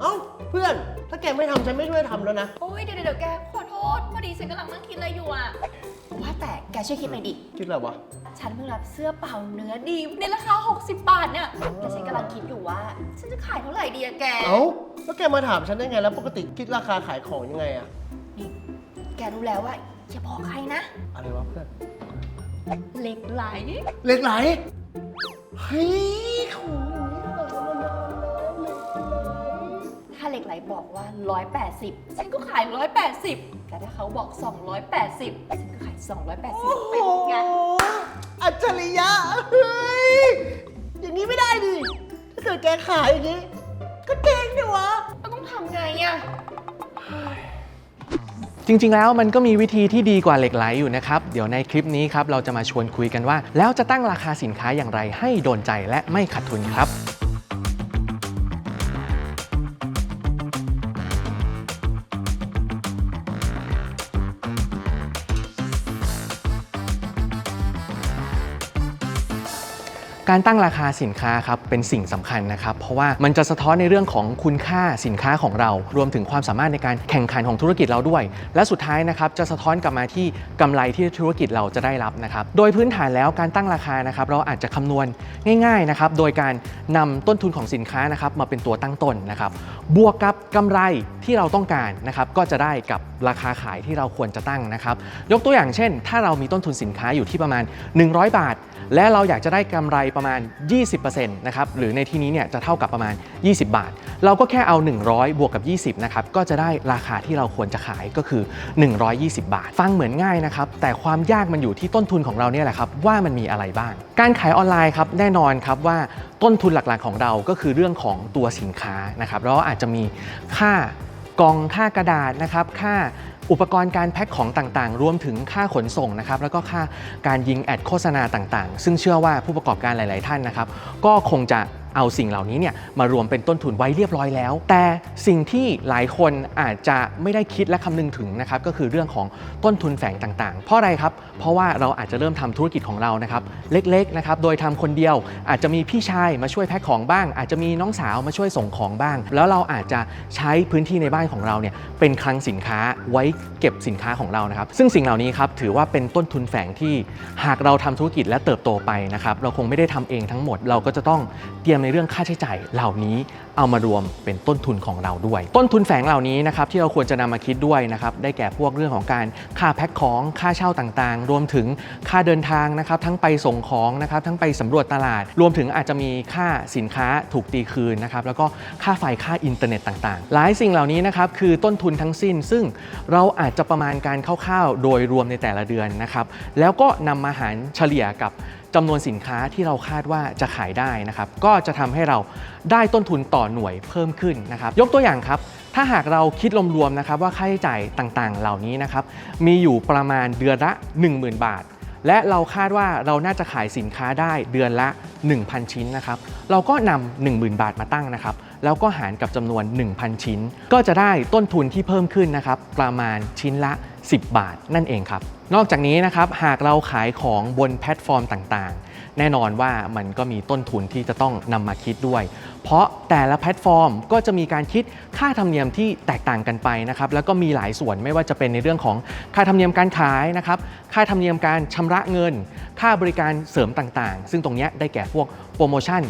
เอ้าเพื่อน ถ้าแกไม่ทำฉันไม่ช่วยทำแล้วนะ โอ้ยเดี๋ยวเดี๋ยวแกขอโทษพอดีฉันกำลังนั่งคิดอะไรอยู่อะว่าแต่แกช่วยคิดหน่อยดิ คิดอะไรวะ ฉันเพิ่งรับเสื้อเป่าเนื้อดีในราคา 60 บาทเนี่ยแต่ฉันกำลังคิดอยู่ว่า ฉันจะขายเท่าไหร่ดีอะแก เอ้าแล้วแกมาถามฉันได้ไงแล้วปกติคิดราคาขายของยังไงอะนี่แกรู้แล้วว่าอย่าบอกใครนะ อะไรวะเพื่อน เหล็กไหล เหล็กไหลเฮ้ยขอ ไหลบอกว่า 180 ฉันก็ขาย 180 แต่ถ้าเขาบอก 280 ฉันก็ขาย 280 เป็นไงโอ้โหอัจฉริยะเฮ้ยอย่างนี้ไม่ได้ดิถ้าเกิดแกขายอย่างนี้ ก็เจ๊งดิวะเราต้องทำไงอะ จริง ๆ แล้วมันก็มีวิธีที่ดีกว่าเหล็กไหลอยู่นะครับ เดี๋ยวในคลิปนี้ครับเราจะมาชวนคุยกันว่า แล้วจะตั้งราคาสินค้าอย่างไรให้โดนใจและไม่ขาดทุนครับ การตั้งราคาสินค้าครับเป็นสิ่งสำคัญนะครับ เพราะว่ามันจะสะท้อนในเรื่องของคุณค่าสินค้าของเรา รวมถึงความสามารถในการแข่งขันของธุรกิจเราด้วย และสุดท้ายนะครับจะสะท้อนกลับมาที่กำไรที่ธุรกิจเราจะได้รับนะครับโดยพื้นฐานแล้วการตั้งราคานะครับเราอาจจะคำนวณง่ายๆนะครับโดยการนำต้นทุนของสินค้านะครับมาเป็นตัวตั้งต้นนะครับบวกกับกำไรที่เราต้องการนะครับก็จะได้กับราคาขายที่เราควรจะตั้งนะครับยกตัวอย่างเช่น ถ้าเรามีต้นทุนสินค้าอยู่ที่ประมาณ 100 บาท และเราอยากจะได้กำไรประมาณ 20%นะครับหรือในที่นี้เนี่ยจะเท่ากับประมาณ 20 บาท เราก็แค่เอา 100 บวกกับ 20นะครับก็จะได้ราคาที่เราควรจะขายก็คือ 120 บาท ฟังเหมือนง่ายนะครับแต่ความยากมันอยู่ที่ต้นทุนของเราเนี่ยแหละครับว่ามันมีอะไรบ้าง การขายออนไลน์ครับแน่นอนครับว่าต้นทุนหลักๆของเราก็คือเรื่องของตัวสินค้านะครับแล้วอาจจะมีค่ากองค่ากระดาษนะครับค่า อุปกรณ์การแพ็คของต่างๆ รวมถึงค่าขนส่งนะครับ แล้วก็ค่าการยิงแอดโฆษณาต่างๆ ซึ่งเชื่อว่าผู้ประกอบการหลาย ๆ ท่านนะครับ ก็คงจะ เอาสิ่งเหล่านี้เนี่ยมารวมเป็นต้นทุนไว้เรียบร้อยแล้ว แต่สิ่งที่หลายคนอาจจะไม่ได้คิดและคำนึงถึงนะครับก็คือเรื่องของต้นทุนแฝงต่างๆ เพราะอะไรครับ เพราะว่าเราอาจจะเริ่มทำธุรกิจของเรานะครับเล็กๆนะครับโดยทำคนเดียวอาจจะมีพี่ชายมาช่วยแพ็คของบ้าง อาจจะมีน้องสาวมาช่วยส่งของบ้าง แล้วเราอาจจะใช้พื้นที่ในบ้านของเราเนี่ยเป็นคลังสินค้าไว้เก็บสินค้าของเรานะครับ ซึ่งสิ่งเหล่านี้ครับถือว่าเป็นต้นทุนแฝงที่หากเราทำธุรกิจและเติบโตไปนะครับเราคงไม่ได้ทำเองทั้งหมดเราก็จะต้องเตรียมในเรื่องค่าใช้จ่ายเหล่านี้เอามารวมเป็นต้นทุนของเราด้วย ต้นทุนแฝงเหล่านี้นะครับที่เราควรจะนำมาคิดด้วยนะครับได้แก่พวกเรื่องของการค่าแพ็คของค่าเช่าต่างๆ รวมถึงค่าเดินทางนะครับทั้งไปส่งของนะครับทั้งไปสำรวจตลาด รวมถึงอาจจะมีค่าสินค้าถูกตีคืนนะครับแล้วก็ค่าไฟค่าอินเทอร์เน็ตต่างๆ หลายสิ่งเหล่านี้นะครับคือต้นทุนทั้งสิ้น ซึ่งเราอาจจะประมาณการคร่าวๆ โดยรวมในแต่ละเดือนนะครับแล้วก็นำมาหารเฉลี่ยกับ จำนวนสินค้าที่เราคาดว่าจะขายได้นะครับ ก็จะทำให้เราได้ต้นทุนต่อหน่วยเพิ่มขึ้นนะครับ ยกตัวอย่างครับ ถ้าหากเราคิดรวมๆนะครับว่าค่าใช้จ่ายต่างๆ เหล่านี้นะครับ มีอยู่ประมาณเดือนละ 10,000 บาท และเราคาดว่าเราน่าจะขายสินค้าได้เดือนละ 1,000 ชิ้นนะครับ เราก็นำ10,000 บาทมาตั้งนะครับ แล้วก็หารกับจำนวน 1,000 ชิ้น ก็จะได้ต้นทุนที่เพิ่มขึ้นนะครับ ประมาณชิ้นละ 10 บาทนั่นเองครับ นอกจากนี้นะครับหากเราขายของบนแพลตฟอร์มต่างๆ แน่นอนว่ามันก็มีต้นทุนที่จะต้องนำมาคิดด้วย เพราะแต่ละแพลตฟอร์มก็จะมีการคิดค่าธรรมเนียมที่แตกต่างกันไปนะครับแล้วก็มีหลายส่วนไม่ว่าจะเป็นในเรื่องของค่าธรรมเนียมการขายนะครับค่าธรรมเนียมการชำระเงิน ค่าบริการเสริมต่างๆ ซึ่งตรงนี้ได้แก่พวกโปรโมชั่น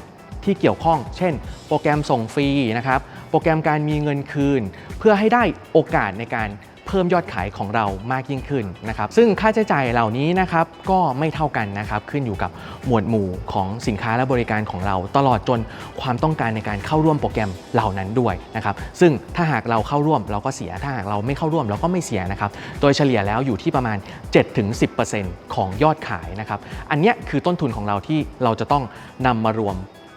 ที่เกี่ยวข้อง เช่น โปรแกรมส่งฟรีนะครับ โปรแกรมการมีเงินคืน เพื่อให้ได้โอกาสในการ พิ่มยอดขายของเรามากยิ่งขึ้นนะครับซึ่งค่าใช้จ่ายเหล่านี้นะครับก็ไม่เท่ากันนะครับขึ้นอยู่กับหมวดหมู่ของสินค้าและบริการของเรา ตลอดจนความต้องการในการเข้าร่วมโปรแกรมเหล่านั้นด้วยนะครับซึ่งถ้าหากเราเข้าร่วมเราก็เสียถ้าหากเราไม่เข้าร่วมเราก็ไม่เสียนะครับโดยเฉลี่ยแล้วอยู่ที่ประมาณ 7-10%ของยอดขายนะครับอันนี้คือต้นทุนของเราที่เราจะต้องนำมารวม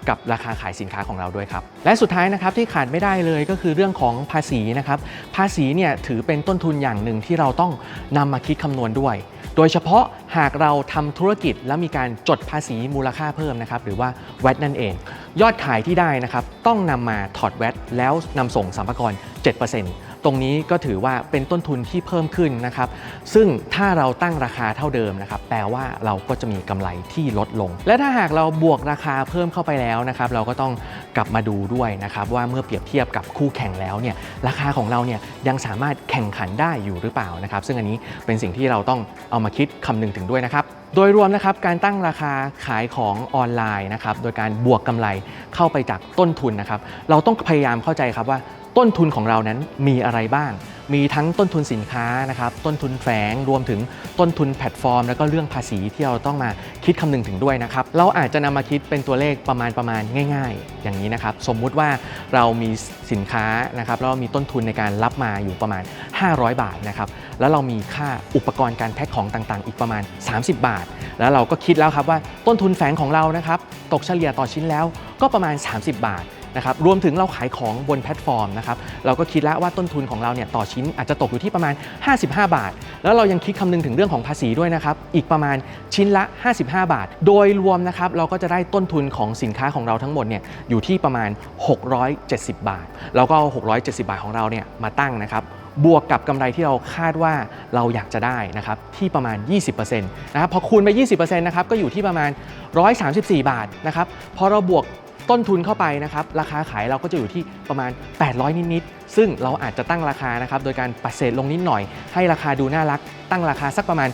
กับราคาขายสินค้าของเราด้วยครับ และสุดท้ายนะครับที่ขาดไม่ได้เลยก็คือเรื่องของภาษีนะครับภาษีเนี่ยถือเป็นต้นทุนอย่างหนึ่งที่เราต้องนำมาคิดคำนวณด้วย โดยเฉพาะหากเราทำธุรกิจแล้วมีการจดภาษีมูลค่าเพิ่มนะครับหรือว่า VAT นั่นเอง ยอดขายที่ได้นะครับต้องนำมาถอด VAT แล้วนำส่งสัมภาระ ตรงนี้ก็ถือว่าเป็นต้นทุนที่เพิ่มขึ้นนะครับ ซึ่งถ้าเราตั้งราคาเท่าเดิมนะครับ แปลว่าเราก็จะมีกำไรที่ลดลง และถ้าหากเราบวกราคาเพิ่มเข้าไปแล้วนะครับ เราก็ต้องกลับมาดูด้วยนะครับ ว่าเมื่อเปรียบเทียบกับคู่แข่งแล้วเนี่ยราคาของเราเนี่ยยังสามารถแข่งขันได้อยู่หรือเปล่านะครับ ซึ่งอันนี้เป็นสิ่งที่เราต้องเอามาคิดคำนึงถึงด้วยนะครับโดยรวมนะครับการตั้งราคาขายของออนไลน์นะครับโดยการบวกกำไรเข้าไปจากต้นทุนนะครับ เราต้องพยายามเข้าใจครับว่า ต้นทุนของเรานั้นมีอะไรบ้าง มีทั้งต้นทุนสินค้านะครับ ต้นทุนแฝงรวมถึงต้นทุนแพลตฟอร์ม แล้วก็เรื่องภาษีที่เราต้องมาคิดคำนึงถึงด้วยนะครับ เราอาจจะนำมาคิดเป็นตัวเลขประมาณประมาณง่าย ๆ อย่างนี้นะครับ สมมุติว่าเรามีสินค้านะครับแล้วมีต้นทุนในการรับมาอยู่ประมาณ 500 บาทนะครับ แล้วเรามีค่าอุปกรณ์การแพ็คของต่างๆ อีกประมาณ 30 บาท แล้วเราก็คิดแล้วครับว่าต้นทุนแฝงของเรานะครับตกเฉลี่ยต่อชิ้นแล้วก็ประมาณ 30 บาท นะครับรวมถึงเราขายของบนแพลตฟอร์มนะครับเราก็คิดแล้วว่าต้นทุนของเราเนี่ยต่อชิ้นอาจจะตกอยู่ที่ประมาณ 55 บาท แล้วเรายังคิดคำนึงถึงเรื่องของภาษีด้วยนะครับอีกประมาณชิ้นละ 55 บาท โดยรวมนะครับเราก็จะได้ต้นทุนของสินค้าของเราทั้งหมดเนี่ยอยู่ที่ประมาณ 670 บาท แล้วก็เอา670 บาทของเราเนี่ยมาตั้งนะครับบวกกับกำไรที่เราคาดว่าเราอยากจะได้นะครับที่ประมาณ 20%นะครับพอคูณไป 20%นะครับก็อยู่ที่ประมาณ 134 บาทนะครับพอเราบวก ต้นทุนเข้าไปนะครับราคาขายเราก็จะอยู่ที่ประมาณ 800 นิดๆ ซึ่งเราอาจจะตั้งราคานะครับโดยการปัดเศษลงนิดหน่อย ให้ราคาดูน่ารัก ตั้งราคาสักประมาณ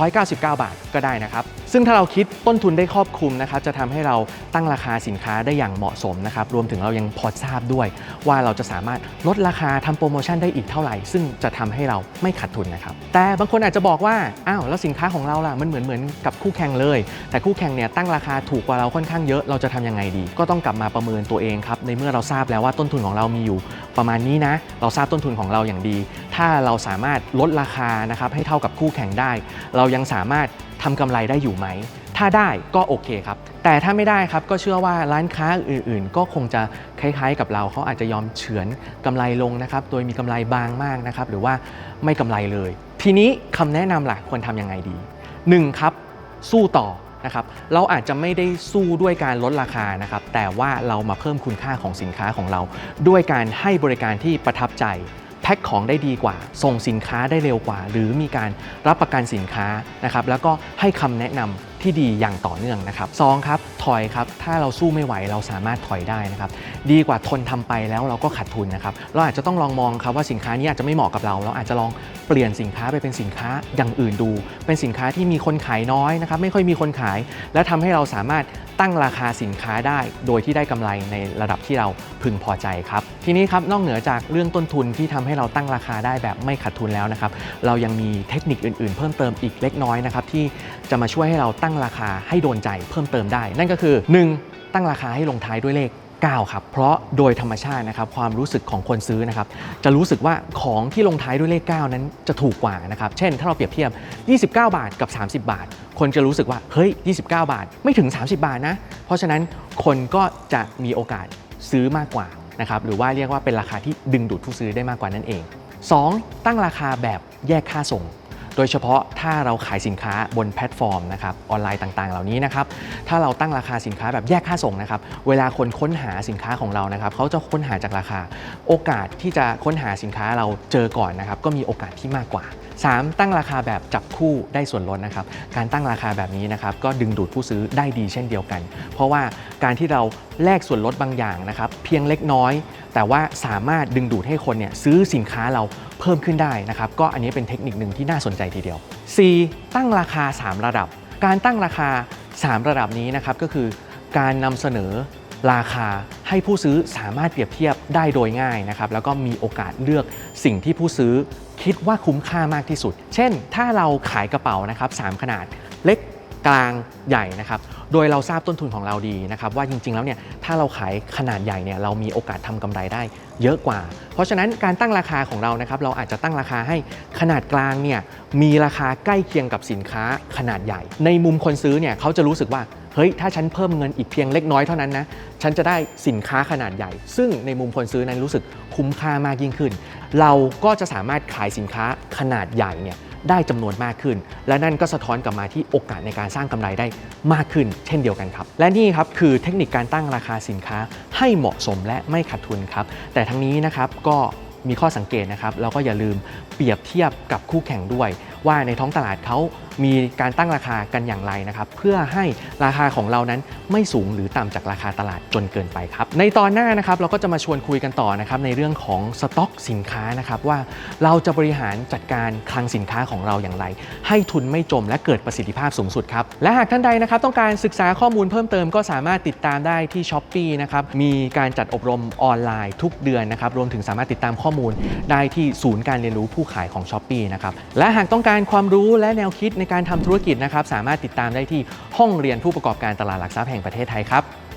799 บาทก็ได้นะครับ ซึ่งถ้าเราคิดต้นทุนได้ครอบคลุมนะครับจะทำให้เราตั้งราคาสินค้าได้อย่างเหมาะสมนะครับรวมถึงเรายังพอทราบด้วย ว่าเราจะสามารถลดราคาทำโปรโมชั่นได้อีกเท่าไหร่ ซึ่งจะทำให้เราไม่ขาดทุนนะครับแต่บางคนอาจจะบอกว่าอ้าวแล้วสินค้าของเราล่ะมันเหมือนเหมือนกับคู่แข่งเลย แต่คู่แข่งเนี่ยตั้งราคาถูกกว่าเราค่อนข้างเยอะเราจะทำยังไงดี ก็ต้องกลับมาประเมินตัวเองครับในเมื่อเราทราบแล้วว่าต้นทุนของเรามีอยู่ประมาณนี้นะ เราทราบต้นทุนของเราอย่างดี ถ้าเราสามารถลดราคานะครับให้เท่ากับคู่แข่งได้ เรายังสามารถทำกำไรได้อยู่ไหม ถ้าได้ก็โอเคครับ แต่ถ้าไม่ได้ครับก็เชื่อว่าร้านค้าอื่นๆ ก็คงจะคล้ายๆ กับเราเขาอาจจะยอมเฉือนกำไรลงนะครับ โดยมีกำไรบางมากนะครับ หรือว่าไม่กำไรเลย ทีนี้คำแนะนำล่ะควรทำยังไงดี 1. ครับ สู้ต่อ นะครับเราอาจจะไม่ได้สู้ด้วยการลดราคานะครับแต่ว่าเรามาเพิ่มคุณค่าของสินค้าของเรา ด้วยการให้บริการที่ประทับใจแพ็คของได้ดีกว่า ส่งสินค้าได้เร็วกว่า หรือมีการรับประกันสินค้านะครับแล้วก็ให้คำแนะนำ ที่ดีอย่างต่อเนื่องนะครับสองครับถอยครับถ้าเราสู้ไม่ไหวเราสามารถถอยได้นะครับดีกว่าทนทำไปแล้วเราก็ขาดทุนนะครับเราอาจจะต้องลองมองครับว่าสินค้านี้อาจจะไม่เหมาะกับเรา เราอาจจะลองเปลี่ยนสินค้าไปเป็นสินค้าอย่างอื่นดู เป็นสินค้าที่มีคนขายน้อยนะครับไม่ค่อยมีคนขาย และทำให้เราสามารถตั้งราคาสินค้าได้ โดยที่ได้กำไรในระดับที่เราพึงพอใจครับ ทีนี้ครับนอกเหนือจากเรื่องต้นทุนที่ทำให้เราตั้งราคาได้แบบไม่ขาดทุนแล้วนะครับ เรายังมีเทคนิคอื่น ๆ เพิ่มเติมอีกเล็กน้อยนะครับที่ จะมาช่วยให้เราตั้งราคาให้โดนใจเพิ่มเติมได้ นั่นก็คือ 1. ตั้งราคาให้ลงท้ายด้วยเลข 9 ครับ เพราะโดยธรรมชาตินะครับความรู้สึกของคนซื้อนะครับจะรู้สึกว่าของที่ลงท้ายด้วยเลข 9 นั้นจะถูกกว่านะครับเช่น ถ้าเราเปรียบเทียบ 29 บาทกับ 30 บาท คนจะรู้สึกว่าเฮ้ย 29 บาท ไม่ถึง 30 บาทนะ เพราะฉะนั้นคนก็จะมีโอกาสซื้อมากกว่านะครับหรือว่าเรียกว่าเป็นราคาที่ดึงดูดผู้ซื้อได้มากกว่านั่นเอง 2. ตั้งราคาแบบแยกค่าส่ง โดยเฉพาะถ้าเราขายสินค้าบนแพลตฟอร์มนะครับออนไลน์ต่างๆ เหล่านี้นะครับถ้าเราตั้งราคาสินค้าแบบแยกค่าส่งนะครับเวลาคนค้นหาสินค้าของเรานะครับเขาจะค้นหาจากราคา โอกาสที่จะค้นหาสินค้าเราเจอก่อนนะครับก็มีโอกาสที่มากกว่า 3. ตั้งราคาแบบจับคู่ได้ส่วนลดนะครับ การตั้งราคาแบบนี้นะครับก็ดึงดูดผู้ซื้อได้ดีเช่นเดียวกัน เพราะว่าการที่เราแลกส่วนลดบางอย่างนะครับเพียงเล็กน้อย แต่ว่าสามารถดึงดูดให้คนเนี่ยซื้อสินค้าเราเพิ่มขึ้นได้นะครับก็อันนี้เป็นเทคนิคหนึ่งที่น่าสนใจทีเดียว 4. ตั้งราคา 3 ระดับ การตั้งราคา 3 ระดับนี้นะครับก็คือการนำเสนอราคาให้ผู้ซื้อสามารถเปรียบเทียบได้โดยง่ายนะครับแล้วก็มีโอกาสเลือกสิ่งที่ผู้ซื้อ คิดว่าคุ้มค่ามากที่สุด เช่น ถ้าเราขายกระเป๋านะครับ3ขนาดเล็กกลางใหญ่นะครับโดยเราทราบต้นทุนของเราดีนะครับว่าจริงๆแล้วเนี่ยถ้าเราขายขนาดใหญ่เนี่ยเรามีโอกาสทำกำไรได้เยอะกว่า เพราะฉะนั้นการตั้งราคาของเรานะครับเราอาจจะตั้งราคาให้ขนาดกลางเนี่ยมีราคาใกล้เคียงกับสินค้าขนาดใหญ่ ในมุมคนซื้อเนี่ยเขาจะรู้สึกว่าเฮ้ยถ้าฉันเพิ่มเงินอีกเพียงเล็กน้อยเท่านั้นนะฉันจะได้สินค้าขนาดใหญ่ ซึ่งในมุมคนซื้อนั้นรู้สึกคุ้มค่ามากยิ่งขึ้น เราก็จะสามารถขายสินค้าขนาดใหญ่เนี่ยได้จำนวนมากขึ้น และนั่นก็สะท้อนกลับมาที่โอกาสในการสร้างกำไรได้มากขึ้น เช่นเดียวกันครับ และนี่ครับคือเทคนิคการตั้งราคาสินค้าให้เหมาะสมและไม่ขาดทุนครับ แต่ทั้งนี้นะครับก็มีข้อสังเกตนะครับแล้วก็อย่าลืมเปรียบเทียบกับคู่แข่งด้วยว่าในท้องตลาดเขามีการตั้งราคากันอย่างไรนะครับเพื่อให้ราคาของเรานั้นไม่สูงหรือต่ำจากราคาตลาดจนเกินไปครับ ในตอนหน้านะครับเราก็จะมาชวนคุยกันต่อนะครับในเรื่องของสต็อกสินค้านะครับว่าเราจะบริหารจัดการคลังสินค้าของเราอย่างไร ให้ทุนไม่จมและเกิดประสิทธิภาพสูงสุดครับและหากท่านใดนะครับต้องการศึกษาข้อมูลเพิ่มเติมก็สามารถติดตามได้ที่ s h อ p e e นะครับมีการจัดอบรมออนไลน์ทุกเดือนนะครับรวมถึงสามารถติดตามข้อมูลได้ที่ศูนย์การเรียนรู้ผู้ขายของ s h อ p e e นะครับและหากต้องการการความรู้และแนวคิดในการทำธุรกิจนะครับสามารถติดตามได้ที่ห้องเรียนผู้ประกอบการตลาดหลักทรัพย์แห่งประเทศไทยครับ